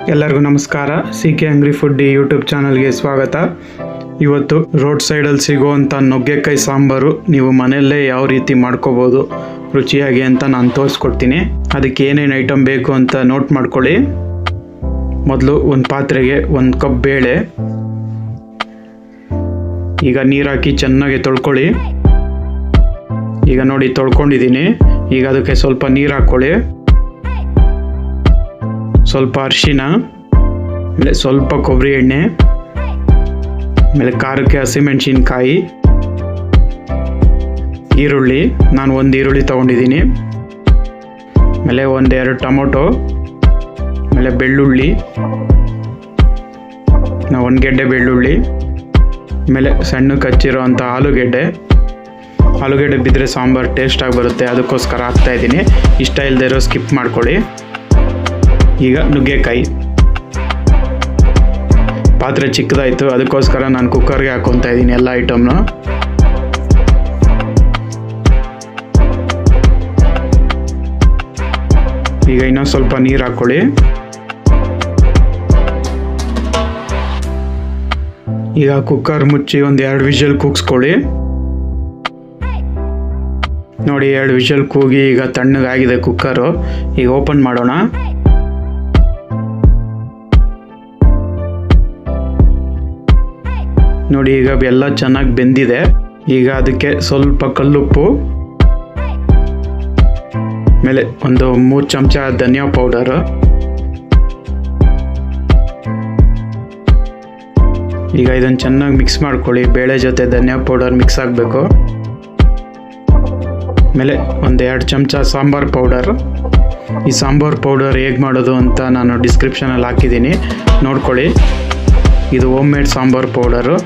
ಎಲ್ಲರಿಗೂ ನಮಸ್ಕಾರ. C K angry food YouTube ಚಾನಲ್ಗೆ ಸ್ವಾಗತ. ಇವತ್ತು ರೋಡ್ ಸೈಡಲ್ಲಿ ಸಿಗುವಂಥ ನುಗ್ಗೆಕಾಯಿ ಸಾಂಬಾರು ನೀವು ಮನೆಯಲ್ಲೇ ಯಾವ ರೀತಿ ಮಾಡ್ಕೋಬೋದು, ರುಚಿಯಾಗಿ ಅಂತ ನಾನು ತೋರಿಸ್ಕೊಡ್ತೀನಿ. ಅದಕ್ಕೆ ಏನೇನು ಐಟಮ್ ಬೇಕು ಅಂತ ನೋಟ್ ಮಾಡ್ಕೊಳ್ಳಿ. ಮೊದಲು ಒಂದು ಪಾತ್ರೆಗೆ ಒಂದು ಕಪ್ ಬೇಳೆ. ಈಗ ನೀರು ಹಾಕಿ ಚೆನ್ನಾಗಿ ತೊಳ್ಕೊಳ್ಳಿ. ಈಗ ನೋಡಿ ತೊಳ್ಕೊಂಡಿದ್ದೀನಿ. ಈಗ ಅದಕ್ಕೆ ಸ್ವಲ್ಪ ನೀರು ಹಾಕ್ಕೊಳ್ಳಿ. ಸ್ವಲ್ಪ ಅರಿಶಿನ, ಆಮೇಲೆ ಸ್ವಲ್ಪ ಕೊಬ್ಬರಿ ಎಣ್ಣೆ, ಆಮೇಲೆ ಖಾರಕ್ಕೆ ಹಸಿಮೆಣಸಿನ್ಕಾಯಿ, ಈರುಳ್ಳಿ. ನಾನು ಒಂದು ಈರುಳ್ಳಿ ತೊಗೊಂಡಿದ್ದೀನಿ. ಆಮೇಲೆ ಒಂದೆರಡು ಟೊಮೊಟೊ, ಆಮೇಲೆ ಬೆಳ್ಳುಳ್ಳಿ. ಒಂದು ಗೆಡ್ಡೆ ಬೆಳ್ಳುಳ್ಳಿ, ಆಮೇಲೆ ಸಣ್ಣಕ್ಕೆ ಹಚ್ಚಿರೋವಂಥ ಆಲೂಗೆಡ್ಡೆ. ಆಲೂಗೆಡ್ಡೆ ಬಿದ್ದರೆ ಸಾಂಬಾರು ಟೇಸ್ಟಾಗಿ ಬರುತ್ತೆ. ಅದಕ್ಕೋಸ್ಕರ ಹಾಕ್ತಾಯಿದ್ದೀನಿ ಇಷ್ಟ ಇಲ್ಲದೆ ಇರೋ ಸ್ಕಿಪ್ ಮಾಡ್ಕೊಳ್ಳಿ. ಈಗ ನುಗ್ಗೆಕಾಯಿ. ಪಾತ್ರೆ ಚಿಕ್ಕದಾಯಿತು, ಅದಕ್ಕೋಸ್ಕರ ನಾನು ಕುಕ್ಕರ್ಗೆ ಹಾಕೊತಾ ಇದ್ದೀನಿ ಎಲ್ಲ ಐಟಮ್ನ ಈಗ ಇನ್ನೊಂದು ಸ್ವಲ್ಪ ನೀರು ಹಾಕ್ಕೊಳ್ಳಿ ಈಗ ಕುಕ್ಕರ್ ಮುಚ್ಚಿ ಒಂದು ಎರಡು ವಿಷಲ್ ಕೂಗಿಸ್ಕೊಳ್ಳಿ. ನೋಡಿ, ಎರಡು ವಿಷಲ್ ಕೂಗಿ ಈಗ ತಣ್ಣಗಾಗಿದೆ ಕುಕ್ಕರು ಈಗ ಓಪನ್ ಮಾಡೋಣ. ನೋಡಿ, ಈಗ ಎಲ್ಲ ಚೆನ್ನಾಗಿ ಬೆಂದಿದೆ. ಈಗ ಅದಕ್ಕೆ ಸ್ವಲ್ಪ ಕಲ್ಲುಪ್ಪು ಆಮೇಲೆ ಒಂದು ಮೂರು ಚಮಚ ಧನಿಯಾ ಪೌಡರ್ ಈಗ ಇದನ್ನು ಚೆನ್ನಾಗಿ ಮಿಕ್ಸ್ ಮಾಡ್ಕೊಳ್ಳಿ. ಬೇಳೆ ಜೊತೆ ಧನಿಯಾ ಪೌಡರ್ ಮಿಕ್ಸ್ ಆಗಬೇಕು. ಆಮೇಲೆ ಒಂದು ಎರಡು ಚಮಚ ಸಾಂಬಾರು ಪೌಡರ್ ಈ ಸಾಂಬಾರು ಪೌಡರ್ ಹೇಗೆ ಮಾಡೋದು ಅಂತ ನಾನು ಡಿಸ್ಕ್ರಿಪ್ಷನಲ್ಲಿ ಹಾಕಿದ್ದೀನಿ. ನೋಡ್ಕೊಳ್ಳಿ. ಇದು ಹೋಮ್ ಮೇಡ್ ಸಾಂಬಾರ್ ಪೌಡರು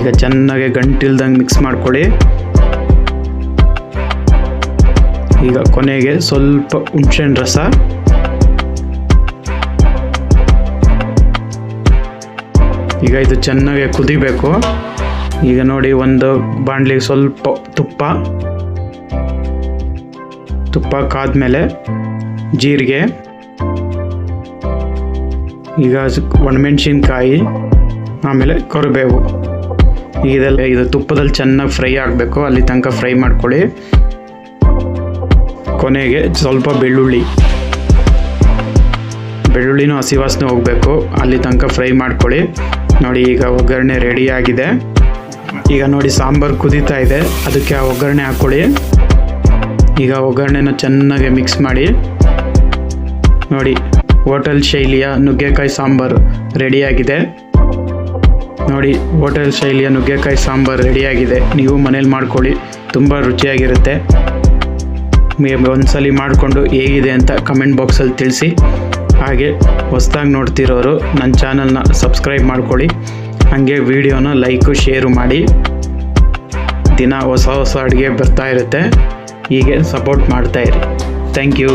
ಈಗ ಚೆನ್ನಾಗಿ ಗಂಟಿಲ್ದಂಗೆ ಮಿಕ್ಸ್ ಮಾಡ್ಕೊಳ್ಳಿ. ಈಗ ಕೊನೆಗೆ ಸ್ವಲ್ಪ ಹುಣಸೆಹಣ್ಣು ರಸ. ಈಗ ಇದು ಚೆನ್ನಾಗಿ ಕುದಿಬೇಕು. ಈಗ ನೋಡಿ ಒಂದು ಬಾಣಲಿಗೆ ಸ್ವಲ್ಪ ತುಪ್ಪ. ತುಪ್ಪ ಕಾದ್ಮೇಲೆ ಜೀರಿಗೆ. ಈಗ ಒಣಮೆಣ್ಸಿನ್ಕಾಯಿ ಆಮೇಲೆ ಕರಿಬೇವು. ಇದೆಲ್ಲ ಇದು ತುಪ್ಪದಲ್ಲಿ ಚೆನ್ನಾಗಿ ಫ್ರೈ ಆಗಬೇಕು, ಅಲ್ಲಿ ತನಕ ಫ್ರೈ ಮಾಡ್ಕೊಳ್ಳಿ. ಕೊನೆಗೆ ಸ್ವಲ್ಪ ಬೆಳ್ಳುಳ್ಳಿ. ಬೆಳ್ಳುಳ್ಳಿನೂ ಹಸಿ ವಾಸನೆ ಹೋಗಬೇಕು, ಅಲ್ಲಿ ತನಕ ಫ್ರೈ ಮಾಡ್ಕೊಳ್ಳಿ. ನೋಡಿ, ಈಗ ಒಗ್ಗರಣೆ ರೆಡಿಯಾಗಿದೆ ಈಗ ನೋಡಿ, ಸಾಂಬಾರು ಕುದೀತಾ ಇದೆ, ಅದಕ್ಕೆ ಆ ಒಗ್ಗರಣೆ ಹಾಕ್ಕೊಳ್ಳಿ ಈಗ ಒಗ್ಗರಣೆನ ಚೆನ್ನಾಗಿ ಮಿಕ್ಸ್ ಮಾಡಿ. ನೋಡಿ ಹೋಟೆಲ್ ಶೈಲಿಯ ನುಗ್ಗೆಕಾಯಿ ಸಾಂಬಾರು ರೆಡಿಯಾಗಿದೆ. ನೋಡಿ, ಹೋಟೆಲ್ ಶೈಲಿಯ ನುಗ್ಗೆಕಾಯಿ ಸಾಂಬಾರು ರೆಡಿಯಾಗಿದೆ. ನೀವು ಮನೇಲಿ ಮಾಡ್ಕೊಳ್ಳಿ, ತುಂಬ ರುಚಿಯಾಗಿರುತ್ತೆ. ಒಂದ್ಸಲಿ ಮಾಡಿಕೊಂಡು ಹೇಗಿದೆ ಅಂತ ಕಮೆಂಟ್ ಬಾಕ್ಸಲ್ಲಿ ತಿಳಿಸಿ. ಹಾಗೆ, ಹೊಸ್ದಾಗಿ ನೋಡ್ತಿರೋರು ನನ್ನ ಚಾನಲ್ನ ಸಬ್ಸ್ಕ್ರೈಬ್ ಮಾಡ್ಕೊಳ್ಳಿ. ಹಾಗೆ ವಿಡಿಯೋನ ಲೈಕು, ಶೇರು ಮಾಡಿ. ದಿನ ಹೊಸ ಹೊಸ ಅಡುಗೆ ಬರ್ತಾ ಇರುತ್ತೆ. ಹೀಗೆ ಸಪೋರ್ಟ್ ಮಾಡ್ತಾಯಿರಿ ಥ್ಯಾಂಕ್ ಯು.